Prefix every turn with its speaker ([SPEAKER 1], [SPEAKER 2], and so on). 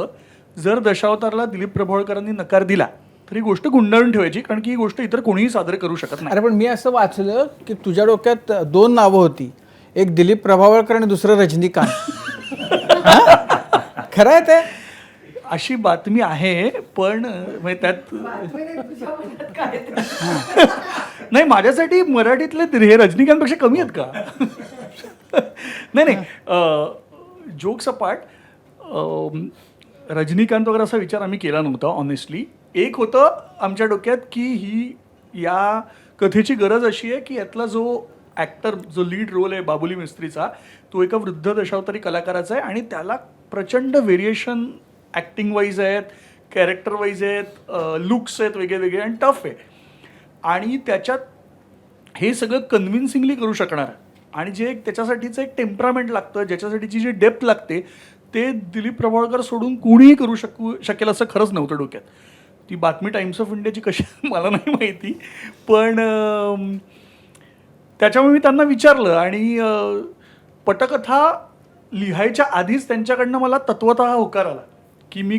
[SPEAKER 1] होतं. जर दशावतारला दिलीप प्रभावळकरांनी नकार दिला तर ही गोष्ट गुंडाळून ठेवायची कारण की ही गोष्ट इतर कोणीही सादर करू शकत नाही.
[SPEAKER 2] अरे पण मी असं वाचलं की तुझ्या डोक्यात दोन नावं होती. एक दिलीप प्रभावळकर आणि दुसरं रजनीकांत. हा? खरं आहे ते?
[SPEAKER 1] अशी बातमी आहे पण म्हणजे त्यात नाही माझ्यासाठी मराठीतले हे रजनीकांतपेक्षा कमी आहेत का? नाही नाही. जोक सपाट रजनीकांत वगैरे असा विचार आम्ही केला नव्हता ऑनेस्टली एक होतं आमच्या डोक्यात की ही या कथेची गरज अशी आहे की यातला जो ॲक्टर जो लीड रोल आहे बाबुली मिस्त्रीचा तो एका वृद्ध दशावतारी कलाकाराचा आहे आणि त्याला प्रचंड व्हेरिएशन ॲक्टिंग वाईज आहेत कॅरेक्टर वाईज आहेत लुक्स आहेत वेगळे वेगळे आणि टफ आहे. आणि त्याच्यात हे सगळं कन्व्हिन्सिंगली करू शकणार. आणि जे एक त्याच्यासाठीचं एक टेम्परामेंट लागतं ज्याच्यासाठीची जी डेप्थ लागते ते दिलीप प्रभावळकर सोडून कोणीही करू शकू शकेल असं खरंच नव्हतं डोक्यात. ती बातमी टाइम्स ऑफ इंडियाची कशी मला नाही माहिती. पण त्याच्यामुळे मी त्यांना विचारलं आणि पटकथा लिहायच्या आधीच त्यांच्याकडनं मला तत्वतः होकार आला की मी